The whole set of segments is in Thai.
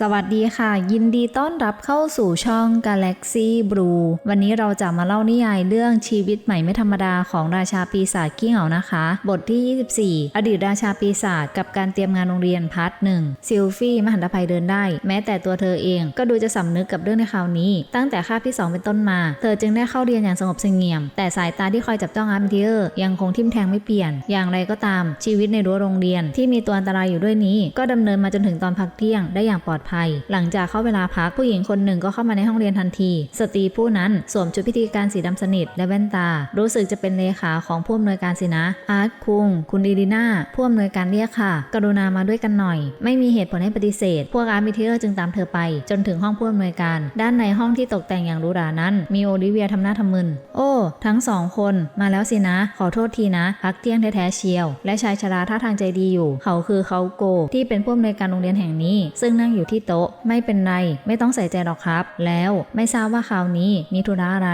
สวัสดีค่ะ ยินดีต้อนรับเข้าสู่ช่อง Galaxy Blue วันนี้เราจะมาเล่านิยายเรื่องชีวิตใหม่ไม่ธรรมดาของราชาปีศาจขี้เหงานะคะ บทที่ 24 อดีตราชาปีศาจกับการเตรียมงานโรงเรียนพาร์ทหนึ่งซิลฟี่มหันตภัยเดินได้ แม้แต่ตัวเธอเองก็ดูจะสำนึกกับเรื่องในคราวนี้ ตั้งแต่คาบที่ 2 เป็นต้นมา เธอจึงได้เข้าเรียนอย่างสงบเสงี่ยม แต่สายตาที่คอยจับจ้องอาร์มเทียร์ยังคงทิ่มแทงไม่เปลี่ยน อย่างไรก็ตาม ชีวิตในรั้วโรงเรียน ที่มีตัวอันตรายอยู่ด้วยนี้ ก็ดำเนินมาจนถึงตอนพักเที่ยงได้อย่างปลอดภัย หลังจากเข้าเวลาพักผู้หญิงคนหนึ่งก็เข้ามาในห้องเรียนทันที สตรีผู้นั้นสวมชุดพิธีการสีดำสนิทและแว่นตา รู้สึกจะเป็นเลขาของผู้อำนวยการสินะ อาร์ตคุง คุณดีดีนาผู้อำนวยการเรียกค่ะ กรุณามาด้วยกันหน่อย ไม่มีเหตุผลให้ปฏิเสธ พวกอาร์ตมิเทอร์จึงตามเธอไป จนถึงห้องผู้อำนวยการ ด้านในห้องที่ตกแต่งอย่างหรูหรานั้น มีโอลิเวียทำหน้าทำมึน โอ้ ทั้งสองคนมาแล้วสินะ ขอโทษทีนะ พักเที่ยงแท้ๆเชียว และชายชราท่าทางใจดีอยู่ เขาคือเขาโก ที่เป็นผู้อำนวยการโรงเรียนแห่งนี้ ซึ่งนั่งอยู่ที่โต๊ะ ไม่เป็นไร ไม่ต้องใส่ใจหรอกครับ แล้วไม่ทราบว่าคราวนี้มีธุระอะไร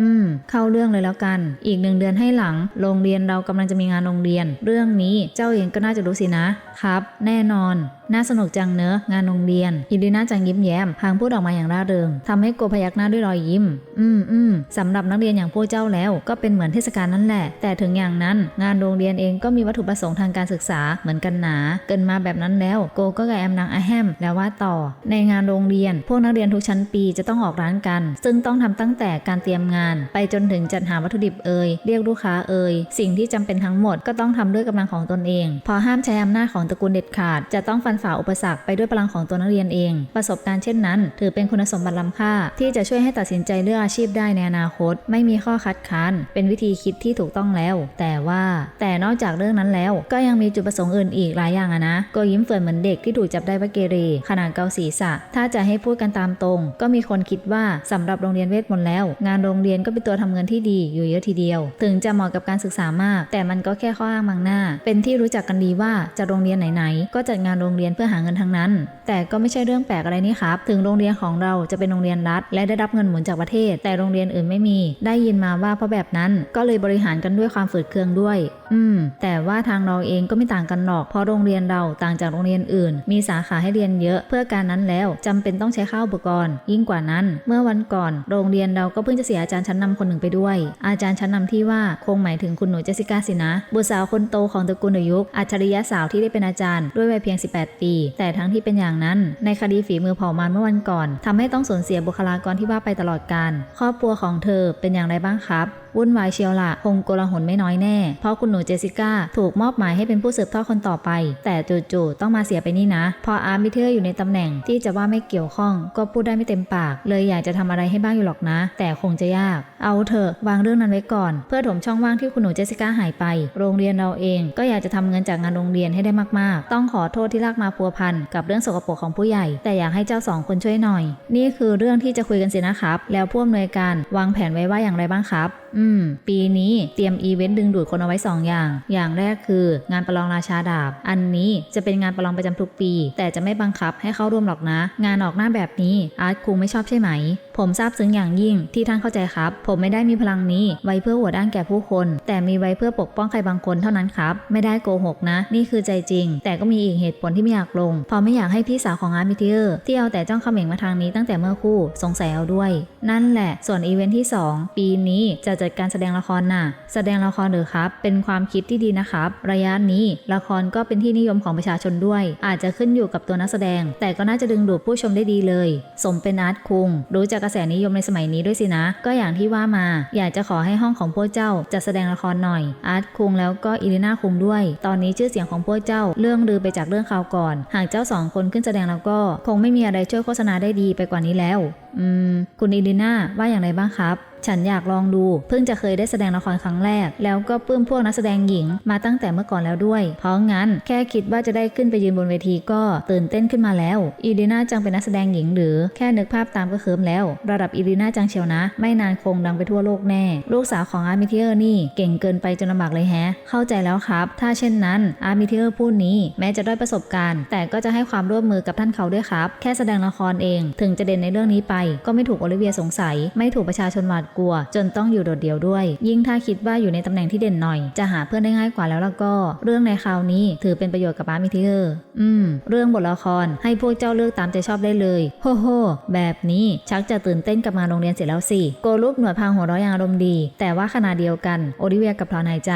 อืม เข้าเรื่องเลยแล้วกัน อีกหนึ่งเดือนให้หลัง โรงเรียนเรากำลังจะมีงานโรงเรียน เรื่องนี้เจ้าเองก็น่าจะรู้สินะ ครับ แน่นอนน่าสนุกจังเนอะงานโรงเรียนอินดีน่าจังยิ้มแย้มพางพูดออกมาอย่างร่าเริงทำให้โกพยักหน้าด้วยรอยยิ้ม อืมอืมสำหรับนักเรียนอย่างพวกเจ้าแล้ว ก็เป็นเหมือนเทศกาลนั่นแหละ แต่ถึงอย่างนั้น งานโรงเรียนเองก็มีวัตถุประสงค์ทางการศึกษาเหมือนกันหนา เกินมาแบบนั้นแล้ว โกก็กับแอมนางอาแฮมแล้วว่าต่อ ในงานโรงเรียน พวกนักเรียนทุกชั้นปีจะต้องออกร้านกัน ซึ่งต้องทำตั้งแต่การเตรียมงาน ไปจนถึงจัดหาวัตถุดิบเอ่ยเรียกลูกค้าเอ่ยสิ่งที่จำเป็นทั้งหมดก็ต้องทำด้วยกำลังของตนเอง พอห้ามใช้อำนาจของตระกูลเด็ดขาดจะต้องฟันฝ่าอุปสรรคไปด้วยพลังของตัวนักเรียนเอง ประสบการณ์เช่นนั้น ถือเป็นคุณสมบัติล้ำค่า ที่จะช่วยให้ตัดสินใจเลือกอาชีพได้ในอนาคต ไม่มีข้อคัดค้าน เป็นวิธีคิดที่ถูกต้องแล้ว แต่ว่าแต่นอกจากเรื่องนั้นแล้ว ก็ยังมีจุดประสงค์อื่นอีกหลายอย่างอะนะ ก็ยิ้มเฟื่อนเหมือนเด็กที่ถูกจับได้ว่าเกเรขนาดเกาศีรษะ ถ้าจะให้พูดกันตามตรง ก็มีคนคิดว่าสำหรับโรงเรียนเวทมนต์แล้ว งานโรงเรียนก็เป็นตัวทำเงินที่ดีอยู่เยอะทีเดียว ถึงจะเหมาะกับการศึกษามาก แต่มันก็แค่ข้ออ้างบางหน้า เป็นที่รู้จักกันดีว่าจะโรงเรียนไหนๆก็จัดงานโรงเรียนเพื่อหาเงินทั้งนั้น แต่ก็ไม่ใช่เรื่องแปลกอะไรนี่ครับ ถึงโรงเรียนของเราจะเป็นโรงเรียนรัฐ และได้รับเงินหมุนจากประเทศ แต่โรงเรียนอื่นไม่มี ได้ยินมาว่าเพราะแบบนั้นก็เลยบริหารกันด้วยความฝืดเคืองด้วย อืม แต่ว่าทางเราเองก็ไม่ต่างกันหรอก เพราะโรงเรียนเราต่างจากโรงเรียนอื่น มีสาขาให้เรียนเยอะ เพื่อการนั้นแล้วจำเป็นต้องใช้ข้าวอุปกรณ์ ยิ่งกว่านั้น เมื่อวันก่อน โรงเรียนเราก็เพิ่งจะเสียอาจารย์ชั้นนำคนหนึ่งไปด้วย อาจารย์ชั้นนำที่ว่าคงหมายถึงคุณหนูเจสสิก้าสินะบุตรสาวคนโตของตระกูลยุคอัจฉริยะสาวที่ได้เป็นอาจารย์ด้วยวัยเพียง 18ปี แต่ทั้งที่เป็นอย่างนั้น ในคดีฝีมือเผ่ามารเมื่อวันก่อนทำให้ต้องสูญเสียบุคลากรที่ว่าไปตลอดการ ครอบครัวของเธอเป็นอย่างไรบ้างครับวุ่นวายเชียวละคงโกลาหลไม่น้อยแน่ เพราะคุณหนูเจสสิก้าถูกมอบหมายให้เป็นผู้สืบทอดคนต่อไป แต่จู่ๆต้องมาเสียไปนี่นะ พออาร์มิเทอร์อยู่ในตำแหน่งที่จะว่าไม่เกี่ยวข้อง ก็พูดได้ไม่เต็มปาก เลยอยากจะทำอะไรให้บ้างอยู่หรอกนะ แต่คงจะยาก เอาเถอะวางเรื่องนั้นไว้ก่อน เพื่อถมช่องว่างที่คุณหนูเจสสิก้าหายไป โรงเรียนเราเองก็อยากจะทำเงินจากงานโรงเรียนให้ได้มากๆ ต้องขอโทษที่ลากมาพัวพันกับเรื่องสกปรกของผู้ใหญ่ แต่อยากให้เจ้าสองคนช่วยหน่อย นี่คือเรื่องที่จะคุยกันสินะครับ แล้วผู้อำนวยการวางแผนไว้ว่าอย่างไรบ้างครับ อืม ปีนี้เตรียมอีเวนต์ดึงดูดคนเอาไว้ 2 อย่าง อย่างแรกคืองานประลองราชาดาบ อันนี้จะเป็นงานประลองประจำทุกปี แต่จะไม่บังคับให้เข้าร่วมหรอกนะ งานออกหน้าแบบนี้อาร์ตคงไม่ชอบใช่ไหม ผมซาบซึ้งอย่างยิ่งที่ท่านเข้าใจครับ ผมไม่ได้มีพลังนี้ไว้เพื่อหัวด้านแก่ผู้คน แต่มีไว้เพื่อปกป้องใครบางคนเท่านั้นครับ ไม่ได้โกหกนะ นี่คือใจจริง แต่ก็มีอีกเหตุผลที่ไม่อยากลงเพราะไม่อยากให้พี่สาวของอาร์มิเทอร์ที่เอาแต่จ้องเขม่งมาทางนี้ตั้งแต่เมื่อคู่สงสัยเอาด้วย นั่นแหละ ส่วนอีเวนท์ที่ 2 ปีนี้จะจัดการแสดงละครน่ะ แสดงละครหรือครับ เป็นความคิดที่ดีนะครับ ระยะนี้ละครก็เป็นที่นิยมของประชาชนด้วย อาจจะขึ้นอยู่กับตัวนักแสดง แต่ก็น่าจะดึงดูดผู้ชมได้ดีเลย สมเป็นอาร์ตคุง รู้จักกระแสนิยมในสมัยนี้ด้วยสินะ ก็อย่างที่ว่ามา อยากจะขอให้ห้องของพวกเจ้าจัดแสดงละครหน่อย อาร์ตคุงแล้วก็อิลิน่าคุงด้วย ตอนนี้ชื่อเสียงของพวกเจ้าเรื่องลือไปจากเรื่องข่าวก่อนหากเจ้าสองคนขึ้นแสดงแล้วก็คงไม่มีอะไรช่วยโฆษณาได้ดีไปกว่านี้แล้ว อืม คุณอิลิน่าว่าอย่างไรบ้างครับ ฉันอยากลองดู เพิ่งจะเคยได้แสดงละครครั้งแรก แล้วก็ปลื้มพวกนักแสดงหญิงมาตั้งแต่เมื่อก่อนแล้วด้วย เพราะงั้นแค่คิดว่าจะได้ขึ้นไปยืนบนเวทีก็ตื่นเต้นขึ้นมาแล้ว อีลีน่าจังเป็นนักแสดงหญิงหรือแค่นึกภาพตามก็เคิมแล้ว ระดับอีลีน่าจังเชียวนะ ไม่นานคงดังไปทั่วโลกแน่ ลูกสาวของอาร์มิเทอร์นี่เก่งเกินไปจนลำบากเลยแฮะ เข้าใจแล้วครับ ถ้าเช่นนั้นอาร์มิเทอร์ผู้นี้แม้จะได้ประสบการณ์ แต่ก็จะให้ความร่วมมือกับท่านเขาด้วยครับ แค่แสดงละครเอง ถึงจะเด่นในเรื่องนี้ไป ก็ไม่ถูกโอลิเวียสงสัย ไม่ถูกประชาชนหวาดกลัว จนต้องอยู่โดดเดี่ยวด้วย ยิ่งถ้าคิดว่าอยู่ในตำแหน่งที่เด่นหน่อย จะหาเพื่อนได้ง่ายกว่าแล้วแล้วก็ เรื่องในคราวนี้ถือเป็นประโยชน์กับอาร์มิเทอร์อืม เรื่องบทละครให้พวกเจ้าเลือกตามใจชอบได้เลยโฮโฮแบบนี้ชักจะตื่นเต้นกับมาโรงเรียนเสร็จแล้วสิโกลูกหน่วยพางหัวเราะอย่างอารมณ์ดี แต่ว่าขณะเดียวกันโอลิเวียกับพลนหายใจ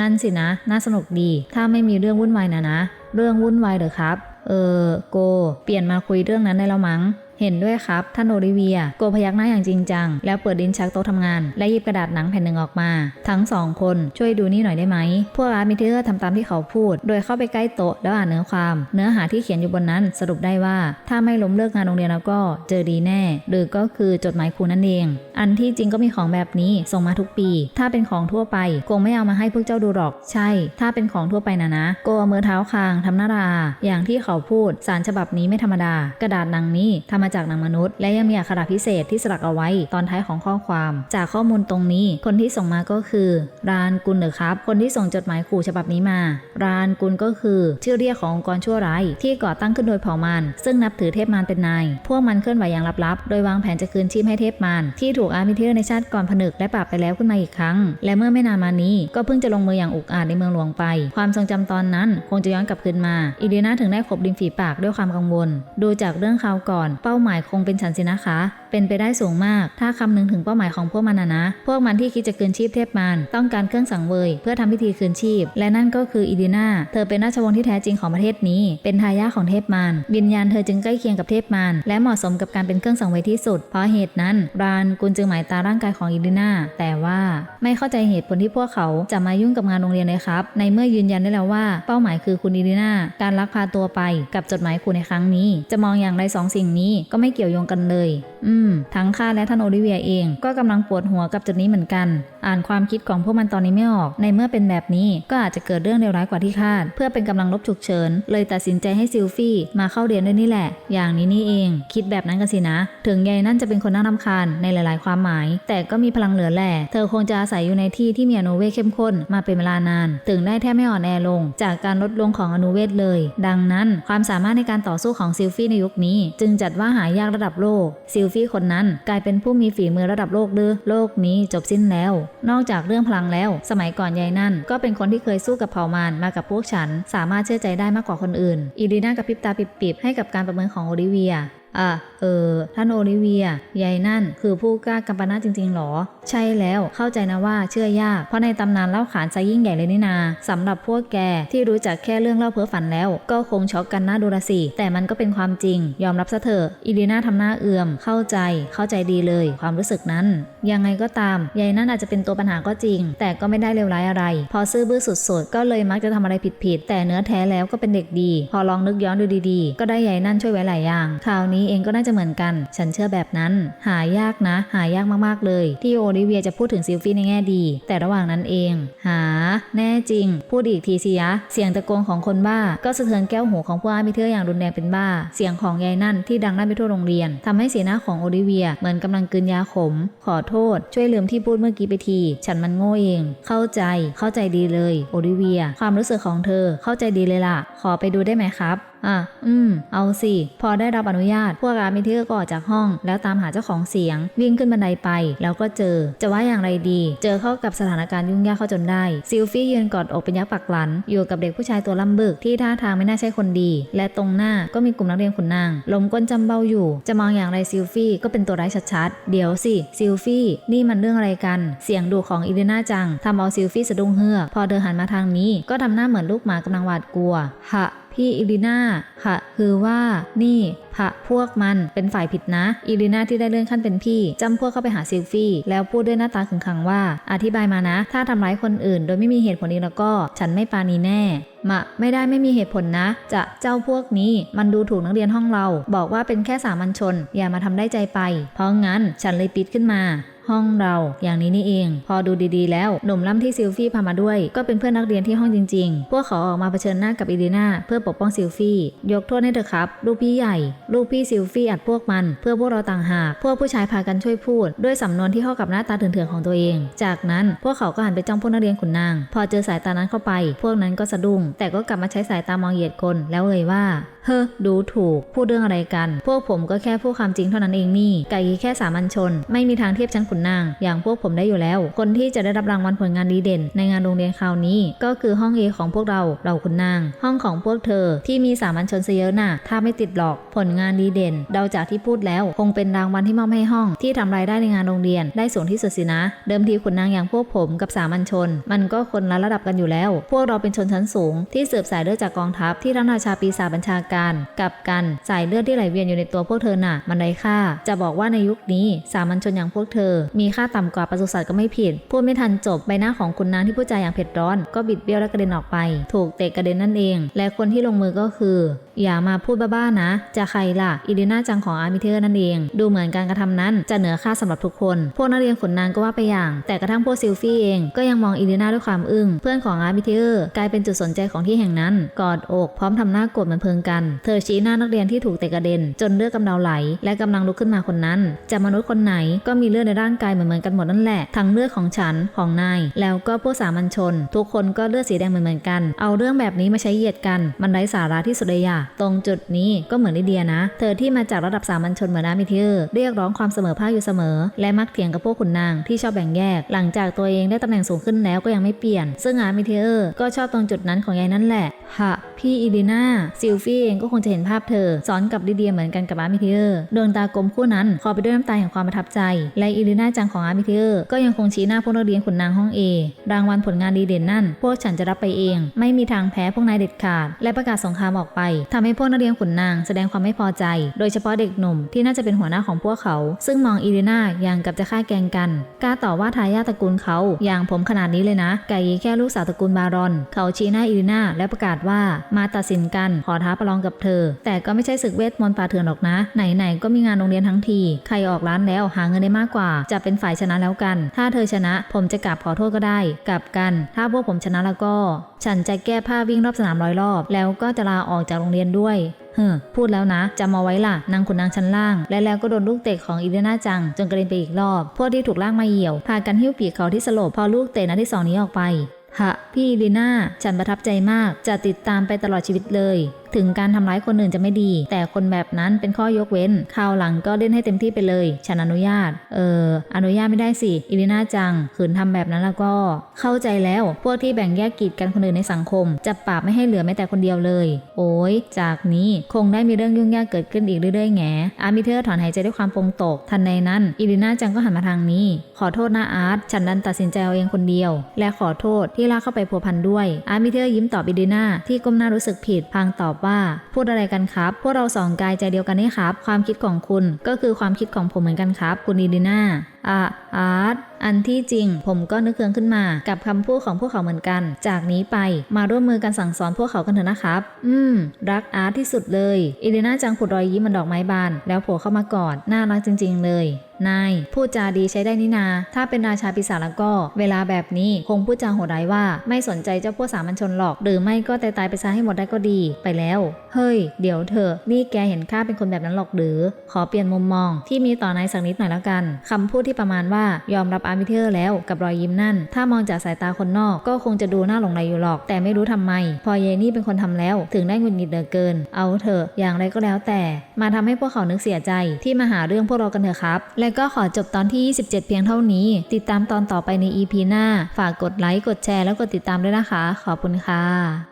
นั่นสินะ น่าสนุกดี ถ้าไม่มีเรื่องวุ่นวายนะนะ เรื่องวุ่นวายเหรอครับ เออโก เปลี่ยนมาคุยเรื่องนั้นได้แล้วมั้ง เห็นด้วยครับ ท่านโอลิเวีย โกพยักหน้าอย่างจริงจัง แล้วเปิดดินชักโต๊ะทำงาน และหยิบกระดาษหนังแผ่นหนึ่งออกมา ทั้งสองคนช่วยดูนี่หน่อยได้ไหม พวกอาร์ตมิเทอร์ทำตามที่เขาพูด โดยเข้าไปใกล้โต๊ะแล้วอ่านเนื้อความ เนื้อหาที่เขียนอยู่บนนั้นสรุปได้ว่า ถ้าไม่ล้มเลิกงานโรงเรียนแล้วก็เจอดีแน่ หรือก็คือจดหมายครูนั่นเอง อันที่จริงก็มีของแบบนี้ส่งมาทุกปี ถ้าเป็นของทั่วไปคงไม่เอามาให้พวกเจ้าดูหรอก ใช่ ถ้าเป็นของทั่วไปนะนะโกเอามือเท้าคางทำหน้าราอย่างที่เขาพูดสารฉบับนี้ไม่ธรรมดา กระดาษหนังนี้ทำมาจากหนังมนุษย์ และยังมีอักขระพิเศษที่สลักเอาไว้ตอนท้ายของข้อความ จากข้อมูลตรงนี้ คนที่ส่งมาก็คือ รานกุลเหรือครับ คนที่ส่งจดหมายขู่ฉบับนี้มา รานกุลก็คือชื่อเรียกขององค์กรชั่วร้ายที่ก่อตั้งขึ้นโดยเผ่ามารซึ่งนับถือเทพมารเป็นนาย พวกมันเคลื่อนไหวอย่างลับๆ โดยวางแผนจะคืนชีพให้เทพมารที่ถูกอาร์มิเทอร์ในชาติก่อนผนึกและปราบไปแล้วขึ้นมาอีกครั้ง และเมื่อไม่นานมานี้ก็เพิ่งจะลงมืออย่างอุกอาจในเมืองหลวงไป ความทรงจำตอนนั้นคงจะย้อนกลับคืนมา อีเดียนาถึงได้ขบริมฝีปากด้วยความกังวล ดูจากเรื่องคราวก่อน เป้าหมายคงเป็นฉันสินะคะ เป็นไปได้สูงมาก ถ้าคำนึงถึงเป้าหมายของพวกมันนะ พวกมันที่คิดจะคืนชีพเทพมารต้องการเครื่องสังเวย เพื่อทำพิธีคืนชีพ และนั่นก็คืออีดีนาเธอเป็นราชวงศ์ที่แท้จริงของประเทศนี้ เป็นทายาทของเทพมารวิญญาณเธอจึงใกล้เคียงกับเทพมารและเหมาะสมกับการเป็นเครื่องสังเวยที่สุด เพราะเหตุนั้นรานกุลจึงหมายตาร่างกายของอีดีนาแต่ว่าไม่เข้าใจเหตุผลที่พวกเขาจะมายุ่งกับงานโรงเรียนเลยครับ ในเมื่อยืนยันได้แล้วว่า เป้าหมายคือคุณอีดีนาการลักพาตัวไปกับจดหมายขู่ในครั้งนี้ จะมองอย่างไรสองสิ่งนี้ก็ไม่เกี่ยวโยงกันเลย อืม ทั้งข้าและท่านโอลิเวียเอง ก็กำลังปวดหัวกับจุดนี้เหมือนกัน อ่านความคิดของพวกมันตอนนี้ไม่ออก ในเมื่อเป็นแบบนี้ก็อาจจะเกิดเรื่องเลวร้ายกว่าที่คาด เพื่อเป็นกำลังลบฉุกเฉิน เลยตัดสินใจให้ซิลฟี่มาเข้าเรียนด้วยนี่แหละ อย่างนี้นี่เอง คิดแบบนั้นกันสินะ ถึงยายนั่นจะเป็นคนน่ารำคาญในหลาย ๆ ความหมาย แต่ก็มีพลังเหลือแหล่เธอคงจะอาศัยอยู่ในที่ที่มีอนุเวทเข้มข้นมาเป็นเวลานาน ถึงได้แทบไม่อ่อนแอลง จากการลดลงของอนุเวทเลย ดังนั้น ความสามารถในการต่อสู้ของซิลฟี่ในยุคนี้ จึงจัดว่าหายากระดับโลกซิลฟี่คนนั้น กลายเป็นผู้มีฝีมือระดับโลกเด้อโลกนี้จบสิ้นแล้ว นอกจากเรื่องพลังแล้ว สมัยก่อนยายนั่น ก็เป็นคนที่เคยสู้กับเผ่ามารมากับพวกฉัน สามารถเชื่อใจได้มากกว่าคนอื่น อีดีน่ากับพิบตาปิบๆให้กับการประเมินของโอลิเวีย อะเออท่านโอลิเวียยายนั่น คือผู้กล้ากัมปนาจริงๆหรอ ใช่แล้วเข้าใจนะว่าเชื่อยาก เพราะในตำนานเล่าขานไซยิ่งใหญ่เลยนี่นาสำหรับพวกแกที่รู้จักแค่เรื่องเล่าเพ้อฝันแล้ว ก็คงช็อกกันหน้าดูละสิแต่มันก็เป็นความจริง ยอมรับซะเถอะอีลีน่าทำหน้าเอื่อม เข้าใจ เข้าใจดีเลย ความรู้สึกนั้น ยังไงก็ตามยายนั่นอาจจะเป็นตัวปัญหาก็จริง แต่ก็ไม่ได้เลวร้ายอะไร พอซื่อบื้อสุดๆ ก็เลยมักจะทำอะไรผิดๆแต่เนื้อแท้แล้วก็เป็นเด็กดี พอลองนึกย้อนดูดีๆ ก็ได้ยายนั่นช่วยไว้หลายอย่างคราวนี้เองก็น่าจะเหมือนกัน ฉันเชื่อแบบนั้น หายากนะ หายากมากๆเลย ที่โอลิเวียจะพูดถึงซิลฟี่ในแง่ดี แต่ระหว่างนั้นเอง หา แน่จริง พูดอีกทีสิยะ เสียงตะโกนของคนบ้า ก็สะเทือนแก้วหูของพวกอาร์มิเทอร์อย่างรุนแรงเป็นบ้า เสียงของยายนั่นที่ดังลั่นไปทั่วโรงเรียนทำให้สีหน้าของโอลิเวียเหมือนกำลังกลืนยาขม ขอโทษ ช่วยลืมที่พูดเมื่อกี้ไปที ฉันมันโง่เอง เข้าใจ เข้าใจดีเลย โอลิเวีย ความรู้สึกของเธอ เข้าใจดีเลยล่ะ ขอไปดูได้ไหมครับ อะ อืม เอาสิ พอได้รับอนุญาต พวกอาร์มิเทอร์ก็ออกจากห้อง แล้วตามหาเจ้าของเสียง วิ่งขึ้นบันไดไป แล้วก็เจอ จะว่าอย่างไรดี เจอเข้ากับสถานการณ์ยุ่งยากเข้าจนได้ ซิลฟี่ยืนกอดอกเป็นยักษ์ปักหลัน อยู่กับเด็กผู้ชายตัวลำบึกที่ท่าทางไม่น่าใช่คนดี และตรงหน้าก็มีกลุ่มนักเรียนขุนนางล้มก้นจำเบ้าอยู่ จะมองอย่างไรซิลฟี่ก็เป็นตัวร้ายชัดๆ เดี๋ยวสิ ซิลฟี่ นี่มันเรื่องอะไรกัน เสียงดุของอีเดน่าจังทำเอาซิลฟี่สะดุ้งเฮือก พอเธอหันมาทางนี้ ก็ทำหน้าเหมือนลูกหมากำลังหวาดกลัวหะ พี่อิลิน่าค่ะคือว่านี่พะพวกมันเป็นฝ่ายผิดนะ อิลิน่าที่ได้เลื่อนขั้นเป็นพี่จำพวกเข้าไปหาซิลฟี่ แล้วพูดด้วยหน้าตาขึงขังว่า อธิบายมานะ ถ้าทำร้ายคนอื่น โดยไม่มีเหตุผลนี้แล้วก็ ฉันไม่ปานีแน่มะไม่ได้ไม่มีเหตุผลนะ จะเจ้าพวกนี้มันดูถูกนักเรียนห้องเรา บอกว่าเป็นแค่สามัญชน อย่ามาทำได้ใจไป เพราะงั้นฉันเลยปิดขึ้นมา ห้องเรา อย่างนี้นี่เอง พอดูดีๆ แล้วหนุ่มล่ำที่ซิลฟี่พามาด้วย ก็เป็นเพื่อนนักเรียนที่ห้องจริง ๆ พวกเขาออกมาเผชิญหน้ากับอีเดนาเพื่อปกป้องซิลฟี่ ยกโทษให้เถอครับ ลูกพี่ใหญ่ ลูกพี่ซิลฟี่อัดพวกมัน เพื่อพวกเราต่างหาก พวกผู้ชายพากันช่วยพูด ด้วยสำนวนที่เข้ากับหน้าตาเถื่อนๆของตัวเอง จากนั้นพวกเขาก็หันไปจ้องพวกนักเรียนขุนนาง พอเจอสายตานั้นเข้าไป พวกนั้นก็สะดุ้ง แต่ก็กลับมาใช้สายตามองเหยียดคนแล้วเอ่ยว่าเฮ้อดูถูกพูดเรื่องอะไรกัน พวกผมก็แค่พูดความจริงเท่านั้นเองนี่ไก่แค่สามัญชน ไม่มีทางเทียบชั้นขุนนาง อย่างพวกผมได้อยู่แล้ว คนที่จะได้รับรางวัลผลงานดีเด่น ในงานโรงเรียนคราวนี้ ก็คือห้องเอของพวกเราเราขุนนาง ห้องของพวกเธอที่มีสามัญชนซะเยอะน่ะถ้าไม่ติดหรอกผลงานดีเด่น เดาจากที่พูดแล้ว คงเป็นรางวัลที่มอบให้ห้อง ที่ทำรายได้ในงานโรงเรียนได้สูงที่สุดสินะ เดิมทีขุนนางอย่างพวกผมกับสามัญชน มันก็คนละระดับกันอยู่แล้ว พวกเราเป็นชนชั้นสูง ที่สืบสายเลือดจากกองทัพที่ท่านราชาปีศาจบัญชาการ กับกันสายเลือดที่ไหลเวียนอยู่ในตัวพวกเธอน่ะ มันไร้ค่า จะบอกว่าในยุคนี้สามัญชนอย่างพวกเธอมีค่าต่ำกว่าปศุสัตว์ก็ไม่ผิด พูดไม่ทันจบใบหน้าของคุณนางที่พูดจาอย่างเผ็ดร้อน ก็บิดเบี้ยวและกระเด็นออกไป ถูกเตะกระเด็นนั่นเอง และคนที่ลงมือก็คือ อย่ามาพูดบ้าๆนะ จะใครล่ะอีดีน่าจังของอาร์มิเทอร์นั่นเอง ดูเหมือนการกระทำนั้นจะเหนือค่าสำหรับทุกคน พวกนักเรียนขุนนางก็ว่าไปอย่าง แต่กระทั่งพวกซิลฟี่เองก็ยังมองอีดีน่าด้วยความอึ้งเพื่อนของอาร์มิเทอร์กลายเป็นจุดสนใจของที่แห่งนั้น กอดอกพร้อมทำหน้าโกรธเหมือนเพลิงกัน เธอชี้หน้านักเรียนที่ถูกเตะกระเด็น จนเลือดกำเดาไหล และกำลังลุกขึ้นมาคนนั้น จะมนุษย์คนไหนก็มีเลือดในร่างางกายเหมือนๆกันหมดนั่นแหละ ทั้งเลือดของฉันของนาย แล้วก็พวกสามัญชน ทุกคนก็เลือดสีแดงเหมือนๆกัน เอาเรื่องแบบนี้มาใช้เหยียดกัน มันไร้สาระที่สุดเลยอะตรงจุดนี้ก็เหมือนลิเดียนะ เธอที่มาจากระดับสามัญชนเหมือนอามิเทอร์เรียกร้องความเสมอภาคอยู่เสมอ และมักเถียงกับพวกขุนนางที่ชอบแบ่งแยก หลังจากตัวเองได้ตำแหน่งสูงขึ้นแล้วก็ยังไม่เปลี่ยน ซึ่งอามิเทอร์ก็ชอบตรงจุดนั้นของยายนั่นแหละฮะพี่อีดีนาซิลฟี่เองก็คงจะเห็นภาพเธอซ้อนกับลิเดียเหมือนกันกับอามิเทอร์ดวงตากลมคู่นั้นคอไปด้วยน้ำตาแห่งความประทับใจและอีดีหน้าจังของอาร์มิเทอร์ก็ยังคงชี้หน้าพวกนักเรียนขุนนางห้องเอรางวัลผลงานดีเด่นนั่น พวกฉันจะรับไปเอง ไม่มีทางแพ้พวกนายเด็ดขาด และประกาศสงครามออกไปทำให้พวกนักเรียนขุนนางแสดงความไม่พอใจ โดยเฉพาะเด็กหนุ่มที่น่าจะเป็นหัวหน้าของพวกเขา ซึ่งมองอีดีนาอย่างกับจะฆ่าแกงกันกล้าต่อว่าทายาทตระกูลเขาอย่างผมขนาดนี้เลยนะไก่แค่ลูกสาวตระกูลบารอน เขาชี้หน้าอีดีนาและประกาศว่ามาตัดสินกันขอท้าประลองกับเธอ แต่ก็ไม่ใช่ศึกเวทมนต์ป่าเถื่อนหรอกนะ ไหนๆก็มีงานโรงเรียนทั้งที ใครออกร้านแล้วหาเงินได้มากกว่าจะเป็นฝ่ายชนะแล้วกัน ถ้าเธอชนะ ผมจะกลับขอโทษก็ได้ กลับกัน ถ้าพวกผมชนะแล้วก็ ฉันจะแก้ผ้าวิ่งรอบสนามร้อยรอบ แล้วก็จะลาออกจากโรงเรียนด้วยเฮ้อพูดแล้วนะจำเอาไว้ล่ะ นางขุนนางชั้นล่าง และแล้วก็โดนลูกเตะของอีเดน่าจัง จนกระเด็นไปอีกรอบ พวกที่ถูกลากมาเหี่ยว พากันหิ้วปีกเขาที่สลบ พอลูกเตะนัดที่สองนี้ออกไปฮะพี่อีเดน่า ฉันประทับใจมาก จะติดตามไปตลอดชีวิตเลย ถึงการทำร้ายคนอื่นจะไม่ดี แต่คนแบบนั้นเป็นข้อยกเว้นคราวหลังก็เล่นให้เต็มที่ไปเลย ฉันอนุญาต เออ อนุญาตไม่ได้สิอีลีน่าจัง ขืนทำแบบนั้นแล้วก็ เข้าใจแล้ว พวกที่แบ่งแยกกีดกันคนอื่นในสังคม จะปราบไม่ให้เหลือแม้แต่คนเดียวเลย โอ้ย จากนี้คงได้มีเรื่องยุ่งยากเกิดขึ้นอีกเรื่อยๆแงอาร์มิเธอร์ถอนหายใจด้วยความปงตก ทันในนั้นอีลีน่าจังก็หันมาทางนี้ ขอโทษนะอาร์ต ฉันดันตัดสินใจเอาเองคนเดียว และขอโทษที่ลากเข้าไปพัวพันด้วย อาร์มิเธอร์ยิ้มตอบอีลีน่าที่ก้มหน้ารู้สึกผิดพางตอบว่าพูดอะไรกันครับ พวกเราสองกายใจเดียวกันนี่ครับ ความคิดของคุณก็คือความคิดของผมเหมือนกันครับ คุณดีดีน่าอะอาร์ตอันที่จริง ผมก็นึกเคืองขึ้นมา กับคำพูดของพวกเขาเหมือนกัน จากนี้ไปมาร่วมมือกันสั่งสอนพวกเขากันเถอะนะครับ อืม รักอาร์ตที่สุดเลยอีลีน่าจังผุดรอยยิ้มมันดอกไม้บาน แล้วโผล่เข้ามากอดน่ารักจริง ๆ เลย นายพูดจาดีใช้ได้นี่นา ถ้าเป็นราชาปีศาจแล้วก็ เวลาแบบนี้คงพูดจาโหดร้ายว่า ไม่สนใจเจ้าพวกสามัญชนหรอก หรือไม่ก็ตายตายๆไปซะให้หมดได้ก็ดีไปแล้ว เฮ้ย เดี๋ยวเถอนี่แกเห็นข้าเป็นคนแบบนั้นหรอกหรือ ขอเปลี่ยนมุมมองที่มีต่อนายสักนิดหน่อยแล้วกันคำพูดที่ประมาณว่ายอมรับอาร์มิเทอร์แล้วกับรอยยิ้มนั่น ถ้ามองจากสายตาคนนอกก็คงจะดูน่าหลงไหลอยู่หรอก แต่ไม่รู้ทำไม พอเยนี่เป็นคนทำแล้ว ถึงได้หงุดหงิดเหลือเกิน เอาเถอะอย่างไรก็แล้วแต่ มาทำให้พวกเขานึกเสียใจที่มาหาเรื่องพวกเรากันเถอะครับ และก็ขอจบตอนที่ 27 เพียงเท่านี้ ติดตามตอนต่อไปใน EP หน้า ฝากกดไลค์กดแชร์แล้วกดติดตามด้วยนะคะ ขอบคุณค่ะ